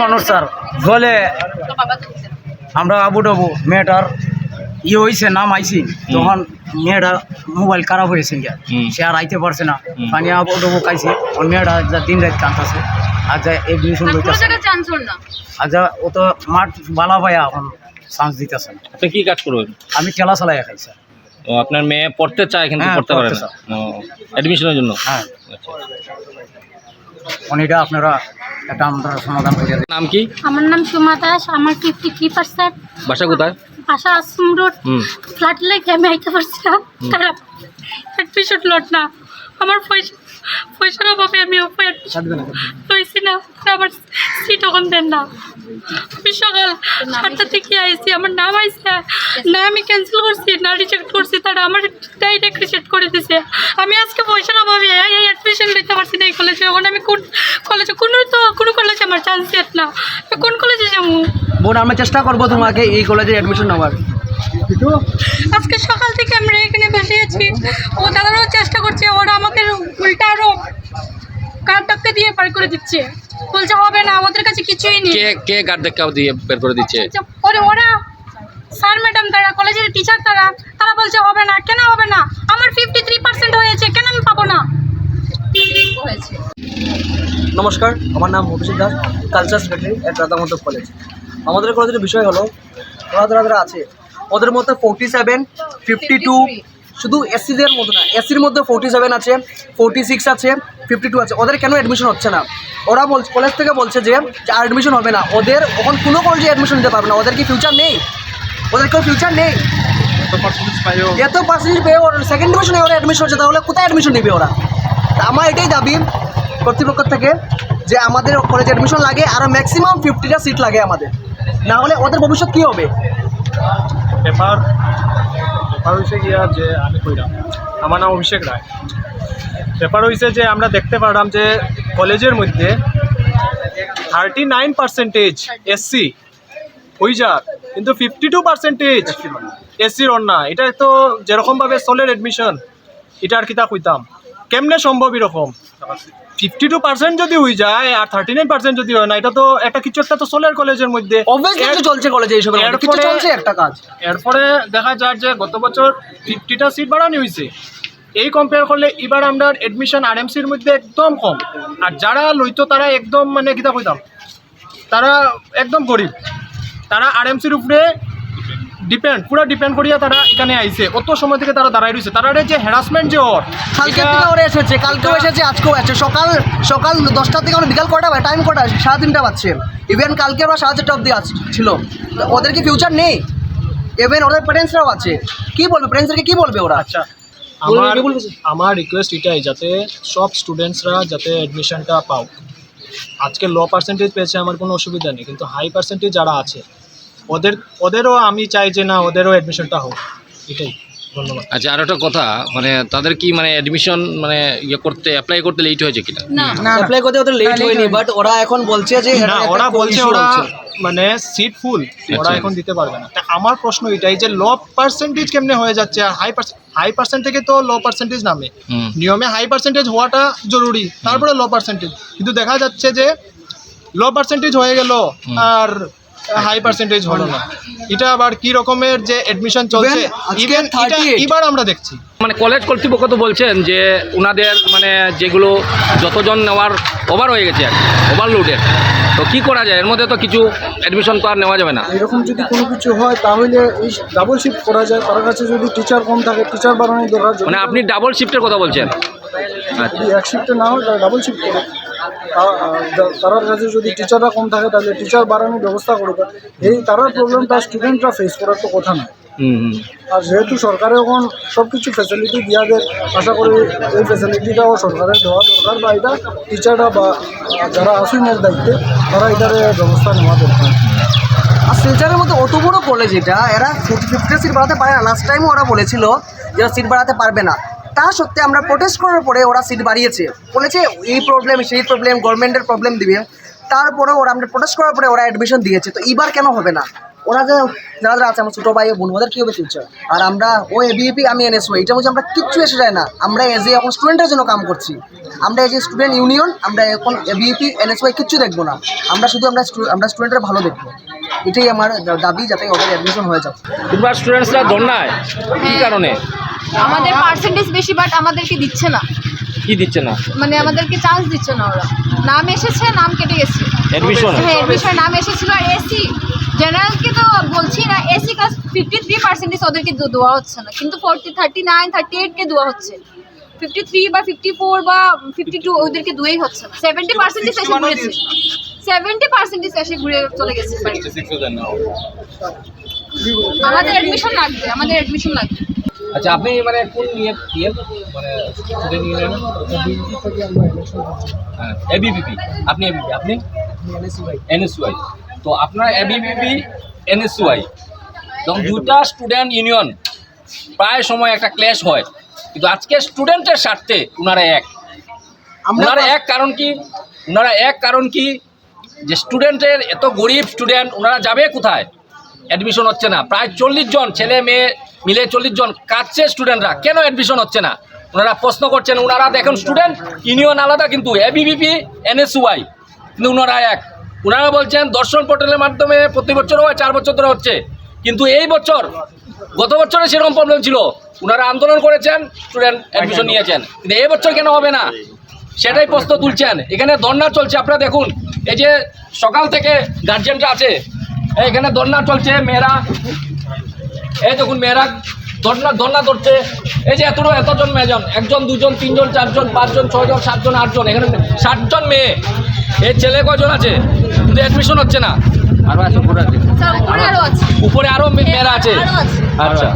মানুষ স্যার। বলে আমরা আবু ডাবু মেয়েটার ইয়ে হয়েছে নাম আইছি। তখন মেয়েটা মোবাইল খারাপ হয়েছে গিয়া। সে আর আইতে পারছে না। পানি আবু ডাবু খাইছে। ওর মেয়েটা যা দিন রাত কাঁদতেছে। আর যা এডমিশন কোনো লইতেছে। আর যা ও তো মাঠ বালা পায়া এখন চান্স দিতেছে না। আপনি কি কাজ করবেন? আমি ঠেলা চালাই খাই স্যার। ও আপনার মেয়ে পড়তে চায় কিন্তু হ্যাঁ, পড়তে পারে না। অ্যাডমিশনের জন্য? হ্যাঁ। আচ্ছা অনেকটা আপনারা একটা আমরা সমাধান করে দেন নাম কি? আমার নাম সুমা দাস আমার ফিফটি থ্রি পার্সেন্ট বাসা কোথায়? আশা আশ্রম রোড। হুম। ফ্ল্যাট লেগে আমি আইতে পারছি না। খারাপ। অ্যাডমিশন লট না। আমার পয়সা পয়সার অভাবে আমি না আমার সিট ওখান দেন না আমি সকাল সাতটা থেকে আইসি আমার নাম আইসে না আমি ক্যান্সেল করছি না রিজেক্ট করছি তারা আমার ডাইরেক্ট রিজেক্ট করে দিছে। আমি আজকে পয়সার অভাবে এই অ্যাডমিশন নিতে পারছি না এই কলেজে এখন আমি কোন কলেজে কোনো তো কোনো কলেজে আমার চান্স না। কোন কলেজে যাব? বোন আমরা চেষ্টা করব তোমাকে এই কলেজে অ্যাডমিশন নেওয়ার। আজকে সকাল থেকে আমরা এখানে বসে আছি। ও দাদারাও চেষ্টা করছে ওরা আমাদের উল্টা আরও কার টাক্কা দিয়ে পার করে দিচ্ছে? বলছে হবে না আমাদের কাছে কিছুই নেই। কে কে গার্ড দিয়ে বের করে দিচ্ছে? ওরে ওরা স্যার ম্যাডাম তারা কলেজের টিচার তারা তারা বলছে হবে না কেন হবে না? আমার ফিফটি থ্রি পার্সেন্ট হয়েছে কেন আমি পাবো না? হয়েছে নমস্কার আমার নাম Abhishek Das culture secretary at Radhamat college. আমাদের কলেজের বিষয় হলো ওরা যারা যারা আছে ওদের মধ্যে ফোরটি সেভেন ফিফটি টু শুধু এসসিদের মধ্যে না এসসির মধ্যে ফোরটি সেভেন আছে ফোরটি সিক্স আছে ফিফটি টু আছে। ওদের কেন অ্যাডমিশন হচ্ছে না? ওরা বল কলেজ থেকে বলছে যে আর অ্যাডমিশন হবে না। ওদের ওখান কোনো কলেজে অ্যাডমিশন নিতে পারবে না। ওদের কি ফিউচার নেই? ওদের কেউ ফিউচার নেই? এত পার্সেন্টেজ পেয়ে ওর সেকেন্ড ডিভিশনে ওরা অ্যাডমিশন হচ্ছে তাহলে কোথায় অ্যাডমিশন নেবে ওরা? তা আমার এটাই দাবি কর্তৃপক্ষ থেকে যে আমাদের কলেজে অ্যাডমিশন লাগে আরও ম্যাক্সিমাম ফিফটিটা সিট লাগে আমাদের। না হলে ওদের ভবিষ্যৎ কী হবে? ব্যাপার ব্যাপার হয়েছে গিয়া যে আমি কইলাম আমার নাম অভিষেক রায়। ব্যাপার হয়েছে যে আমরা দেখতে পারলাম যে কলেজের মধ্যে থার্টি নাইন পার্সেন্টেজ এসসি হয়ে যাক কিন্তু ফিফটি টু পার্সেন্টেজ এসসির অন্যা এটা তো যেরকমভাবে চলের এডমিশন এটা আর কিতা কইতাম কেমনে সম্ভব এরকম? ফিফটি টু পার্সেন্ট যদি হয়ে যায় আর থার্টি নাইন পার্সেন্ট যদি হয় না এটা তো একটা কিছু একটা তো চলের কলেজের মধ্যে। চলছে কলেজে এইসব এরপরে- চলছে একটা কাজ। এরপরে দেখা যায় যে গত বছর ফিফটিটা সিট বাড়ানো হয়েছে এই কম্পেয়ার করলে এবার আমরা এডমিশন আর এমসির মধ্যে একদম কম। আর যারা লইতো তারা একদম মানে কিতা কইতাম তারা একদম গরিব। তারা আর এমসির উপরে ডিপেন্ড পুরো ডিপেন্ড করিয়া তারা এখানে আইছে। অত সময় থেকে তারা দাঁড়াই রয়েছে তারা যে হ্যারাসমেন্ট যে ওর কালকে থেকে ওরা এসেছে কালকেও এসেছে আজকেও আছে। সকাল সকাল দশটা থেকে আমরা বিকাল কটা টাইম কটা? সাড়ে তিনটা পাচ্ছে ইভেন কালকে ওরা সাড়ে চারটা অব্দি ছিল। ওদের কি ফিউচার নেই? ইভেন ওদের প্যারেন্টসরাও আছে। কি বলবে? প্যারেন্টসদেরকে কি বলবে ওরা? আচ্ছা। আমার রিকোয়েস্ট এটাই যাতে সব স্টুডেন্টসরা যাতে অ্যাডমিশনটা পাও। আজকে লো পার্সেন্টেজ পেয়েছে আমার কোনো অসুবিধা নেই। কিন্তু হাই পার্সেন্টেজ যারা আছে ওদের ওদেরও আমি চাই যে না ওদেরও অ্যাডমিশনটা হোক। এটাই। ধন্যবাদ। আচ্ছা আর একটা কথা মানে তাদের কি মানে অ্যাডমিশন মানে ইয়ে করতে অ্যাপ্লাই করতে লেট হয়েছে কিনা? না। অ্যাপ্লাই করতে ওদের লেট হয়নি বাট ওরা এখন বলছে যে না ওরা বলছে ওরা মানে সিট ফুল ওরা আচ্ছা। এখন দিতে পারবে না। তা আমার প্রশ্ন এটাই যে লো পার্সেন্টেজ কেমনে হয়ে যাচ্ছে আর হাই হাই পার্সেন্ট থেকে তো লো পার্সেন্টেজ নামে। নিয়মে হাই পার্সেন্টেজ হওয়াটা জরুরি তারপরে লো পার্সেন্টেজ কিন্তু দেখা যাচ্ছে যে লো পার্সেন্টেজ হয়ে গেল আর হাই পার্সেন্টেজ হলো না। এটা আবার কি রকমের যে এডমিশন চলছে? ইভেন 38 এবার আমরা দেখছি। মানে কলেজ কর্তৃপক্ষ তো বলছেন যে ওনাদের মানে যেগুলো যতজন নেওয়ার ওভার হয়ে গেছে আর ওভারলোডের তো কি করা যায়? এর মধ্যে তো কিছু অ্যাডমিশন তো আর নেওয়া যাবে না। এরকম যদি কোনো কিছু হয় তাহলে এই ডাবল শিফট করা যায়। তার কাছে যদি টিচার কম থাকে টিচার বাড়ানোর দরকার। মানে আপনি ডাবল শিফটের কথা বলছেন? আচ্ছা যদি এক শিফটে না হয় ডাবল শিফট করে। তার কাছে যদি টিচাররা কম থাকে তাহলে টিচার বাড়ানোর ব্যবস্থা করুক। এই তারার প্রবলেমটা স্টুডেন্টরা ফেস করার তো কথা না আর যেহেতু সরকারে এখন সব কিছু ফ্যাসিলিটি দেওয়া দেয় আশা করি এই ফ্যাসিলিটিটাও সরকারের দেওয়া দরকার বা এটা টিচাররা বা যারা আসুন এর দায়িত্বে তারা এটার ব্যবস্থা নেওয়া দরকার। আর শিলচরের মতো অত বড় কলেজ এটা এরা ফিফটি সিট বাড়াতে পারে না। লাস্ট টাইমও ওরা বলেছিল যে সিট বাড়াতে পারবে না। তা সত্ত্বে আমরা প্রোটেস্ট করার পরে ওরা সিট বাড়িয়েছে। বলেছে এই প্রবলেম সেই প্রবলেম গভর্নমেন্টের প্রবলেম দিবে। তারপরে ওরা আমরা প্রোটেস্ট করার পরে ওরা অ্যাডমিশন দিয়েছে। তো এবার কেন হবে না? ওরা যে যারা যারা আছে আমার ছোটো ভাই ও বোন ওদের কী হবে ফিউচার আর আমরা ও এবিপি আমি এনএসও এটা বলছি আমরা কিচ্ছু এসে যায় না। আমরা এজ এ এখন স্টুডেন্টের জন্য কাম করছি। আমরা এজ এ স্টুডেন্ট ইউনিয়ন আমরা এখন এবিপি এনএসওয়াই কিচ্ছু দেখব না। আমরা শুধু আমরা আমরা স্টুডেন্টের ভালো দেখব। এটাই আমার দা- দাবি যাতে ওদের অ্যাডমিশন হয়ে যাবে স্টুডেন্টসরা ধর্নায় কি কারণে? আমাদের পার্সেন্টেজ বেশি বাট আমাদেরকে দিচ্ছে না। কি দিচ্ছে না? মানে আমাদেরকে চান্স দিচ্ছে না ওরা। নাম এসেছে নাম কেটে গেছে। Admission? হ্যাঁ এডমিশন নাম এসেছিল আর এসি জেনারেলকে তো বলছি না এসি কাজ ফিফটি থ্রি পার্সেন্টেজ ওদেরকে দে- দেওয়া হচ্ছে না। কিন্তু ফোরটি থার্টি নাইন থার্টি এইটকে দেওয়া হচ্ছে। ফিফটি থ্রি বা ফিফটি ফোর বা ফিফটি টু ওদেরকে দুয়েই হচ্ছে না। সেভেন্টি পার্সেন্টেজ এসে ঘুরেছে। সেভেন্টি পার্সেন্টেজ এসে ঘুরে চলে গেছে। আমাদের অ্যাডমিশন লাগবে আমাদের অ্যাডমিশন লাগবে। আচ্ছা আপনি মানে কোন নিয়ে ইয়ে মানে স্টুডেন্ট ইউনিয়ন হ্যাঁ এবিপিপি আপনি এবিপি আপনি? এনএসইউআই তো আপনার এবিপিপি এনএসওয়াই এবং দুটা স্টুডেন্ট ইউনিয়ন প্রায় সময় একটা ক্ল্যাশ হয়। কিন্তু আজকে স্টুডেন্টের স্বার্থে ওনারা এক। ওনারা এক কারণ কি? ওনারা এক কারণ কি? যে স্টুডেন্টের এত গরিব স্টুডেন্ট ওনারা যাবে কোথায়? অ্যাডমিশন হচ্ছে না। প্রায় চল্লিশ জন ছেলে মেয়ে মিলে চল্লিশ জন কাটছে স্টুডেন্টরা কেন অ্যাডমিশন হচ্ছে না? ওনারা প্রশ্ন করছেন, ওনারা দেখেন স্টুডেন্ট ইউনিয়ন আলাদা কিন্তু এবিবিপি এনএসইউআই কিন্তু ওনারা এক। ওনারা বলছেন, দর্শন পোর্টালের মাধ্যমে প্রতি বছর হয়, চার বছর ধরে হচ্ছে। কিন্তু এই বছর, গত বছরে সেরকম প্রবলেম ছিল। ওনারা আন্দোলন করেছেন স্টুডেন্ট অ্যাডমিশন নিয়েছেন। কিন্তু এই বছর কেন হবে না? সেটাই প্রশ্ন তুলছেন। এখানে ধর্না চলছে, আপনারা দেখুন। এই যে সকাল থেকে গার্জেনরা আছে এখানে ধর্না চলছে, মেয়েরা এই দেখুন মেয়েরা ধর্না ধর্না ধরছে। এই যে এতটা এতজন মেয়েজন একজন দুজন তিনজন চারজন পাঁচজন ছয়জন সাতজন আটজন এখানে ষাটজন মেয়ে। এই ছেলে কজন আছে? কিন্তু অ্যাডমিশন হচ্ছে না। আরও আছে উপরে আছে। স্যার উপরে আরও আছে। উপরে মেয়েরা আছে। আচ্ছা।